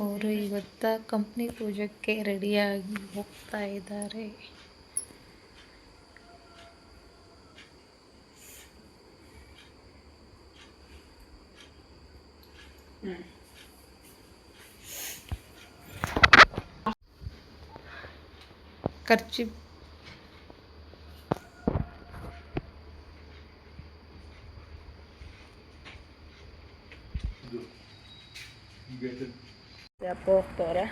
ಅವರು ಇವತ್ತ ಕಂಪ್ನಿ ಪೂಜೆಗೆ ರೆಡಿಯಾಗಿ ಹೋಗ್ತಾ ಇದ್ದಾರೆ ಖರ್ಚು ಅಪ್ಪ ಹೋಗ್ತವ್ರೆ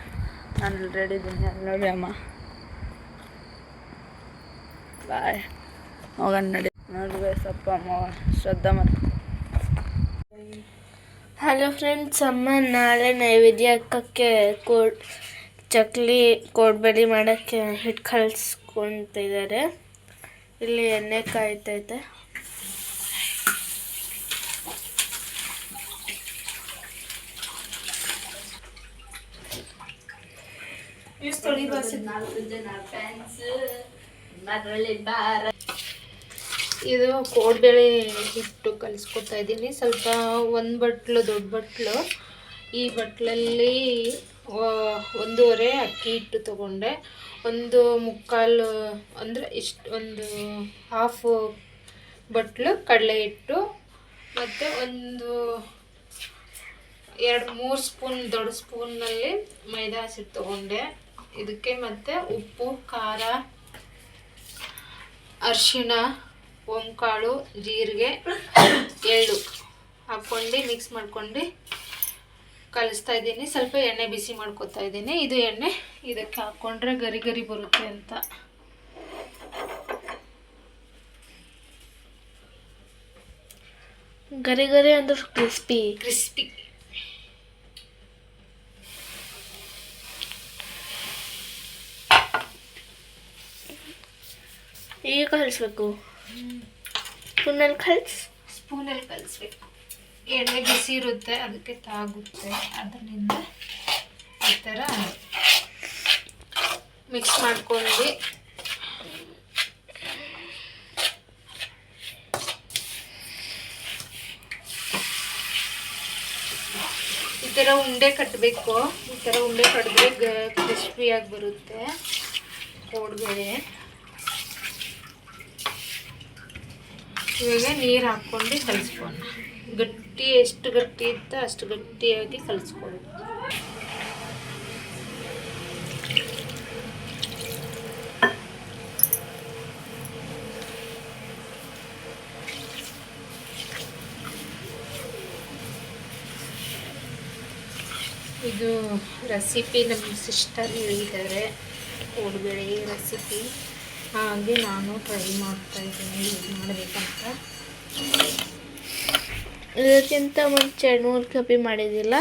ನಾನು ರೆಡಿ ಇದ್ದೀನಿ ನೋಡಿ ಅಮ್ಮ ಬಾಯ್ ಹೋಗೋಣ ನಡಿ. ನೋಡಿ ಸಪ್ಪ ಅಮ್ಮ ಶ್ರದ್ಧಾ ಮತ್ತು ಹಲೋ ಫ್ರೆಂಡ್ಸ್ ಅಮ್ಮ, ನಾಳೆ ನೈವೇದ್ಯ ಹಾಕೋಕ್ಕೆ ಕೋಡ್, ಚಕ್ಲಿ ಕೋಡ್ಬಳಿ ಮಾಡೋಕ್ಕೆ ಹಿಟ್ಟು ಕಳ್ಸ್ಕೊತಿದ್ದಾರೆ ಇಲ್ಲಿ ಎಣ್ಣೆ ಕಾಯ್ತೈತೆ ಇದು ಕೋಡ್ಬೇಳೆ ಹಿಟ್ಟು ಕಲಿಸ್ಕೊತಾ ಇದ್ದೀನಿ. ಸ್ವಲ್ಪ ಒಂದು ಬಟ್ಲು, ದೊಡ್ಡ ಬಟ್ಲು. ಈ ಬಟ್ಲಲ್ಲಿ ಒಂದೂವರೆ ಅಕ್ಕಿ ಹಿಟ್ಟು ತಗೊಂಡೆ. ಒಂದು ಮುಕ್ಕಾಲು, ಅಂದರೆ ಇಷ್ಟು, ಒಂದು ಹಾಫ್ ಬಟ್ಲು ಕಡಲೆ ಹಿಟ್ಟು. ಮತ್ತು ಒಂದು ಎರಡು ಮೂರು ಸ್ಪೂನ್, ದೊಡ್ಡ ಸ್ಪೂನ್ನಲ್ಲಿ ಮೈದಾ ಹಸಿಟ್ಟು ತಗೊಂಡೆ. ಇದಕ್ಕೆ ಮತ್ತು ಉಪ್ಪು ಖಾರ ಅರಿಶಿಣ ಓಂಕಾಳು ಜೀರಿಗೆ ಎಳ್ಳು ಹಾಕ್ಕೊಂಡು ಮಿಕ್ಸ್ ಮಾಡ್ಕೊಂಡು ಕಲಿಸ್ತಾ ಇದ್ದೀನಿ. ಸ್ವಲ್ಪ ಎಣ್ಣೆ ಬಿಸಿ ಮಾಡ್ಕೊತಾ ಇದ್ದೀನಿ. ಇದು ಎಣ್ಣೆ ಇದಕ್ಕೆ ಹಾಕ್ಕೊಂಡ್ರೆ ಗರಿ ಗರಿ ಬರುತ್ತೆ ಅಂತ. ಗರಿ ಗರಿ ಅಂದ್ರೆ ಕ್ರಿಸ್ಪಿ ಕ್ರಿಸ್ಪಿ ಈಗ ಕಲಿಸ್ಬೇಕು. ಸ್ಪೂನಲ್ಲಿ ಕಲ್ಸ್. ಸ್ಪೂನಲ್ಲಿ ಕಲಿಸ್ಬೇಕು. ಎಣ್ಣೆ ಬಿಸಿ ಇರುತ್ತೆ, ಅದಕ್ಕೆ ತಾಗುತ್ತೆ. ಅದರಿಂದ ಈ ಥರ ಮಿಕ್ಸ್ ಮಾಡ್ಕೊಂಡು ಈ ಥರ ಉಂಡೆ ಕಟ್ಟಬೇಕು ಈ ಥರ ಉಂಡೆ ಕಟ್ಟಿದ್ರೆ ಕ್ರಿಸ್ಪಿಯಾಗಿ ಬರುತ್ತೆ. ಕೋಡ್ಬೇಳೆ. ಇವಾಗ ನೀರು ಹಾಕ್ಕೊಂಡು ಕಲಿಸ್ಕೊಂಡು ಗಟ್ಟಿ, ಎಷ್ಟು ಗಟ್ಟಿ ಇತ್ತ ಅಷ್ಟು ಗಟ್ಟಿಯಾಗಿ ಕಲಿಸ್ಕೊಳ್ಳೋಣ. ಇದು ರೆಸಿಪಿ ನಮ್ಮ ಸಿಸ್ಟರ್ ಹೇಳಿದ್ದಾರೆ. ಕೋಡ್ಬೇಳೆ ರೆಸಿಪಿ ಹಾಗೆ ನಾನು ಟ್ರೈ ಮಾಡ್ತಾ ಇದ್ದೀನಿ ಯೂಸ್ ಮಾಡಬೇಕಂತ. ಇದಕ್ಕಿಂತ ಮುಂಚೆ ಮೂರು ಕಪಿ ಮಾಡಿದ್ದಿಲ್ಲ?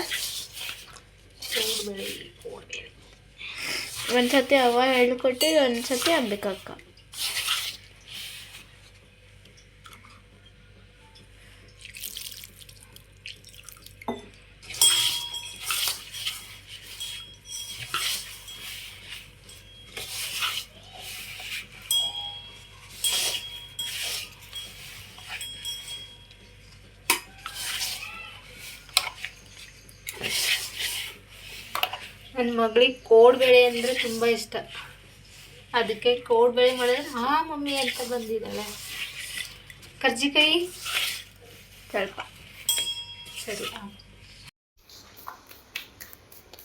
ಕೋಡ್ಬೇಳೆ ಒಂದ್ಸತಿ ಅವ ಹೇಳ್ಕೊಟ್ಟು ಒಂದ್ಸತಿ ಅಂಬಿಕಕ್ಕ. ನನ್ನ ಮಗಳಿಗೆ ಕೋಡ್ಬೇಳೆ ಅಂದರೆ ತುಂಬ ಇಷ್ಟ. ಅದಕ್ಕೆ ಕೋಡ್ಬೇಳೆ ಮಾಡಿದ್ರೆ ಹಾಂ ಮಮ್ಮಿ ಅಂತ ಬಂದಿದ್ದಾಳೆ. ಕರ್ಜಿಕಾಯಿ ಸ್ವಲ್ಪ ಸರಿ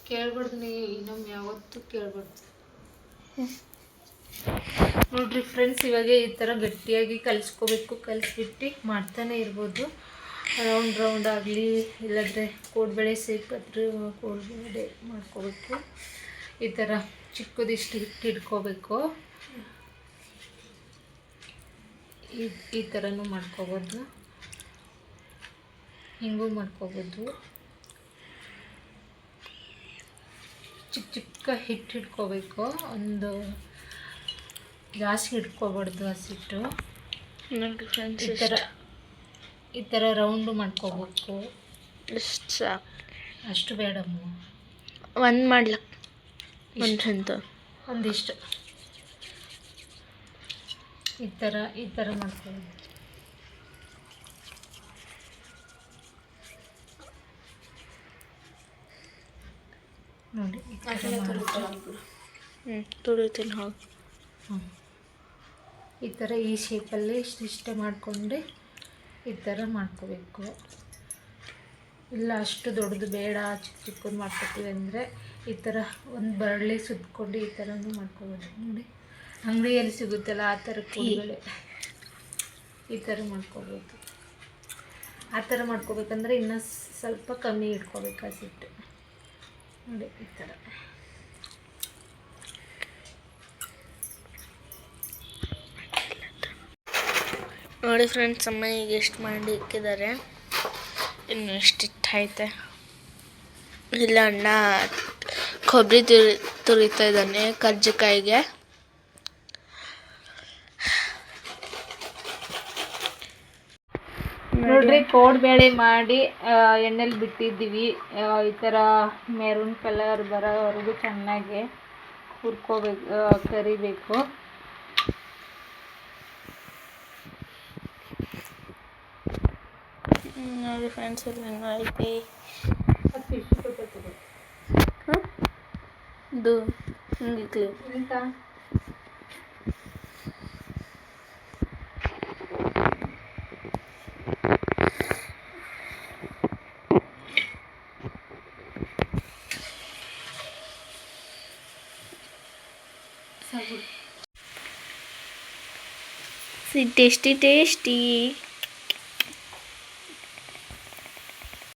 ಕೇಳ್ಬಾರ್ದು ನೀ ಇನ್ನೊಮ್ಮೆ ಯಾವತ್ತೂ ಕೇಳ್ಬಾರ್ದು. ನೋಡ್ರಿ ಫ್ರೆಂಡ್ಸ್ ಇವಾಗ ಈ ಥರ ಗಟ್ಟಿಯಾಗಿ ಕಲಿಸ್ಕೋಬೇಕು ಕಲಿಸ್ಬಿಟ್ಟು ಮಾಡ್ತಾನೆ ಇರ್ಬೋದು. ರೌಂಡ್ ರೌಂಡ್ ಆಗಲಿ ಇಲ್ಲಾಂದರೆ ಕೋಡ್ಬೇಳೆ ಸೇರಿದ್ರೆ ಕೋಡ್ಬೇಳೆ ಮಾಡ್ಕೋಬೇಕು ಈ ಥರ ಚಿಕ್ಕದಿಷ್ಟು ಹಿಟ್ಟು ಹಿಡ್ಕೋಬೇಕು ಈ ಈ ಥರನೂ ಮಾಡ್ಕೋಬೋದು. ಹಿಂಗೂ ಮಾಡ್ಕೋಬೋದು. ಚಿಕ್ಕ ಚಿಕ್ಕ ಹಿಟ್ಟು ಹಿಡ್ಕೋಬೇಕು ಒಂದು ಜಾಸ್ತಿ ಹಿಡ್ಕೋಬಾರ್ದು ಹಸಿಟ್ಟು. ಈ ಥರ ಈ ಥರ ರೌಂಡು ಮಾಡ್ಕೋಬೇಕು. ಇಷ್ಟು. ಸಾಕು ಅಷ್ಟು ಬೇಡಮ್ಮ. ಒಂದು ಮಾಡ್ಲಕ್ ಒಂದು ಅಂತ ಒಂದಿಷ್ಟು. ಈ ಥರ ಈ ಥರ ಮಾಡ್ಕೋಬೇಕು ನೋಡಿ ಈ ಥರ ಮಾಡೋದು. ಹ್ಞೂ ತುಳಿತೀನಿ ಹೋಗಿ. ಈ ಥರ ಈ ಶೇಪಲ್ಲಿ ಇಷ್ಟಿಷ್ಟೇ ಮಾಡಿಕೊಂಡು. ಈ ಥರ ಮಾಡ್ಕೋಬೇಕು. ಇಲ್ಲ, ಅಷ್ಟು ದೊಡ್ಡದು ಬೇಡ, ಚಿಕ್ಕ ಚಿಕ್ಕದು ಮಾಡ್ಕೊತೀವಿ ಅಂದರೆ ಈ ಥರ ಒಂದು ಬರಳೆ ಸುತ್ಕೊಂಡು ಈ ಥರನೂ ಮಾಡ್ಕೋಬೋದು. ನೋಡಿ, ಅಂಗಡಿಯಲ್ಲಿ ಸಿಗುತ್ತಲ್ಲ ಆ ಥರ ಕೂದಲೇ ಈ ಥರ ಮಾಡ್ಕೋಬೋದು. ಆ ಥರ ಮಾಡ್ಕೋಬೇಕಂದ್ರೆ ಇನ್ನೂ ಸ್ವಲ್ಪ ಕಮ್ಮಿ ಇಟ್ಕೋಬೇಕು ಹಸಿಟ್ಟು ನೋಡಿ, ಈ ಥರ. ನೋಡಿ ಫ್ರೆಂಡ್ಸ್ ಅಮ್ಮ ಈಗ ಎಷ್ಟು ಮಾಡಿ ಇಕ್ಕಿದ್ದಾರೆ ಇನ್ನು ಎಷ್ಟಿಟ್ಟು ಐತೆ ಇಲ್ಲ, ಅಣ್ಣ ಕೊಬ್ಬರಿ ತುರಿ, ತುರಿತಾ ಇದ್ದಾನೆ ಕರ್ಜಿಕಾಯಿಗೆ. ನೋಡ್ರಿ ಕೋಡ್ಬೇಳೆ ಮಾಡಿ ಎಣ್ಣೆಲಿ ಬಿಟ್ಟಿದ್ದೀವಿ. ಈ ಥರ ಮೆರೂನ್ ಕಲರ್ ಬರೋವರೆಗೂ ಚೆನ್ನಾಗಿ ಹುರ್ಕೋಬೇಕು ಕರಿಬೇಕು. ನೋಡಿ ಫ್ರೆಂಡ್ಸ್ ಇಲ್ಲಿ ಹೆಂಗೈತಿ ಇದು ಹಿಂಗಿಕ್ಲಿ ಟೇಸ್ಟಿ ಟೇಸ್ಟಿ